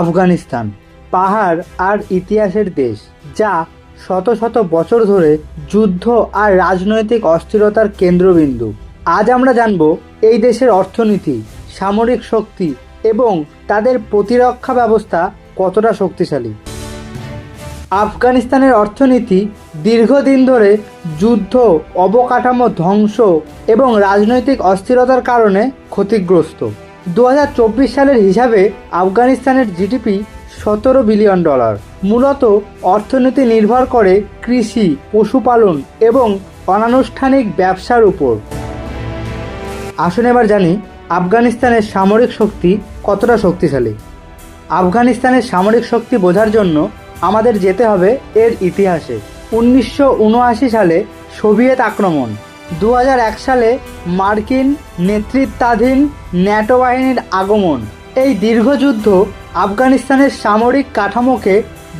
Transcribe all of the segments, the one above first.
আফগানিস্তান, পাহাড় আর ইতিহাসের দেশ, যা শত শত বছর ধরে যুদ্ধ আর রাজনৈতিক অস্থিরতার কেন্দ্রবিন্দু। আজ আমরা জানব এই দেশের অর্থনীতি, সামরিক শক্তি এবং তাদের প্রতিরক্ষা ব্যবস্থা কতটা শক্তিশালী। আফগানিস্তানের অর্থনীতি দীর্ঘদিন ধরে যুদ্ধ, অবকাঠামো ধ্বংস এবং রাজনৈতিক অস্থিরতার কারণে ক্ষতিগ্রস্ত। দু হাজার চব্বিশ সালের হিসাবে আফগানিস্তানের জিডিপি সতেরো বিলিয়ন ডলার। মূলত অর্থনীতি নির্ভর করে কৃষি, পশুপালন এবং অনানুষ্ঠানিক ব্যবসার উপর। আসুন এবার জানি আফগানিস্তানের সামরিক শক্তি কতটা শক্তিশালী। আফগানিস্তানের সামরিক শক্তি বোঝার জন্য আমাদের যেতে হবে এর ইতিহাসে। উনিশশো উনআশি সালে সোভিয়েত আক্রমণ। দু হাজার এক সালে মার্কিন নেতৃত্বাধীন ন্যাটো বাহিনীর আগমন। এই দীর্ঘ যুদ্ধ আফগানিস্তানের সামরিক কাঠামোকে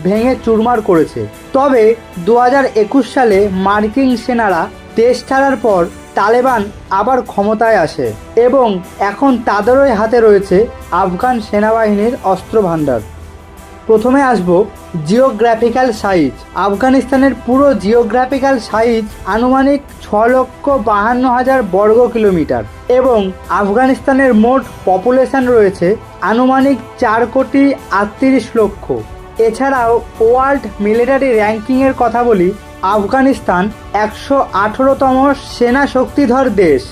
ভেঙে চুরমার করেছে। তবে দু হাজার একুশ সালে মার্কিন সেনারা দেশ ছাড়ার পর তালেবান আবার ক্ষমতায় আসে এবং এখন তাদেরই হাতে রয়েছে আফগান সেনাবাহিনীর অস্ত্র ভাণ্ডার প্রথমে আসব জিওগ্রাফিক্যাল সাইজ আফগানিস্তানের পুরো জিওগ্রাফিক্যাল সাইজ আনুমানিক ছ লক্ষ বাহান্ন হাজার বর্গ কিলোমিটার এবং আফগানিস্তানের মোট পপুলেশন রয়েছে আনুমানিক চার কোটি আটত্রিশ লক্ষ। এছাড়াও ওয়ার্ল্ড মিলিটারি র্যাঙ্কিংয়ের কথা বলি, আফগানিস্তান একশো আঠেরোতম সেনা শক্তিধর দেশ।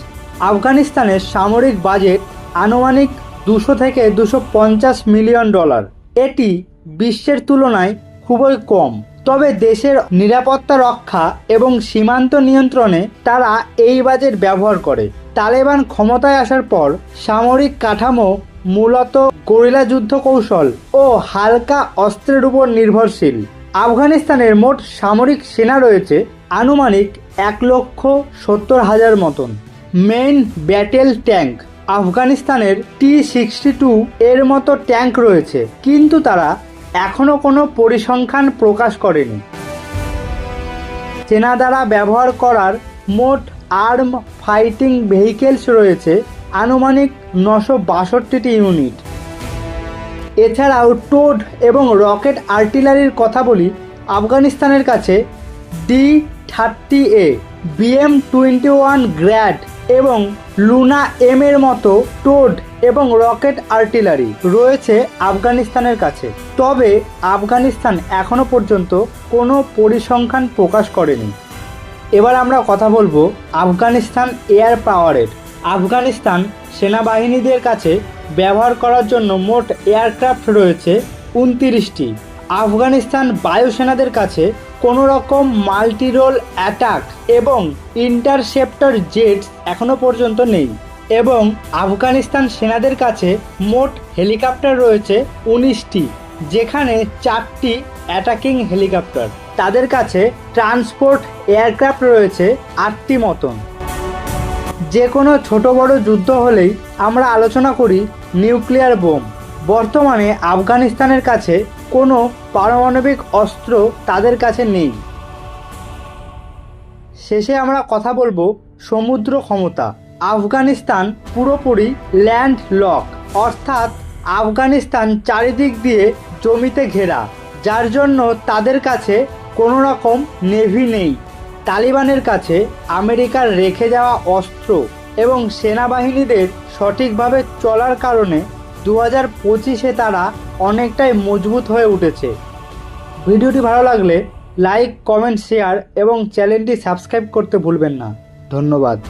আফগানিস্তানের সামরিক বাজেট আনুমানিক দুশো থেকে দুশো পঞ্চাশ মিলিয়ন ডলার। এটি বিশ্বের তুলনায় খুবই কম। তবে দেশের নিরাপত্তা রক্ষা এবং সীমান্ত নিয়ন্ত্রণে তারা এই বাজেট ব্যবহার করে। তালেবান ক্ষমতায় আসার পর সামরিক কাঠামো মূলত গরিলা যুদ্ধ কৌশল ও হালকা অস্ত্রের উপর নির্ভরশীল। আফগানিস্তানের মোট সামরিক সেনা রয়েছে আনুমানিক এক লক্ষ সত্তর হাজার মতন। মেইন ব্যাটেল ট্যাঙ্ক আফগানিস্তানের টি সিক্সটি টু এর মতো ট্যাঙ্ক রয়েছে। কিন্তু তারা এখনও কোনো পরিসংখ্যান প্রকাশ করেনি। সেনা দ্বারা ব্যবহার করার মোট আর্ম ফাইটিং ভেহিকেলস রয়েছে আনুমানিক নশো বাষট্টিটি ইউনিট। এছাড়াও টোড এবং রকেট আর্টিলারির কথা বলি, আফগানিস্তানের কাছে D thirty A, BM twenty one Grad এবং লুনা এম এর মতো টোড এবং রকেট আর্টিলারি রয়েছে আফগানিস্তানের কাছে। তবে আফগানিস্তান এখনও পর্যন্ত কোনো পরিসংখ্যান প্রকাশ করেনি। এবার আমরা কথা বলব আফগানিস্তান এয়ার পাওয়ারের। আফগানিস্তান সেনাবাহিনীদের কাছে ব্যবহার করার জন্য মোট এয়ারক্রাফট রয়েছে উনতিরিশটি। আফগানিস্তান বায়ুসেনাদের কাছে কোনো রকম মাল্টি রোল অ্যাটাক এবং ইন্টারসেপ্টর জেটস এখনও পর্যন্ত নেই এবং আফগানিস্তান সেনাদের কাছে মোট হেলিকপ্টার রয়েছে উনিশটি, যেখানে চারটি অ্যাটাকিং হেলিকপ্টার। তাদের কাছে ট্রান্সপোর্ট এয়ারক্রাফট রয়েছে আটটি মতন। যে কোনো ছোট বড় যুদ্ধ হলেই আমরা আলোচনা করি নিউক্লিয়ার বোম। বর্তমানে আফগানিস্তানের কাছে কোনো পারমাণবিক অস্ত্র তাদের কাছে নেই। শেষে আমরা কথা বলব সমুদ্র ক্ষমতা। আফগানিস্তান পুরোপুরি ল্যান্ড লক অর্থাৎ আফগানিস্তান চারিদিক দিয়ে জমিতে ঘেরা, যার জন্য তাদের কাছে কোনো রকম নেভি নেই। তালিবানের কাছে আমেরিকার রেখে যাওয়া অস্ত্র এবং সেনাবাহিনীদের সঠিকভাবে চলার কারণে দু হাজার পঁচিশে তারা অনেকটাই মজবুত হয়ে উঠেছে। ভিডিওটি ভালো লাগলে লাইক, কমেন্ট, শেয়ার এবং চ্যানেলটি সাবস্ক্রাইব করতে ভুলবেন না। ধন্যবাদ।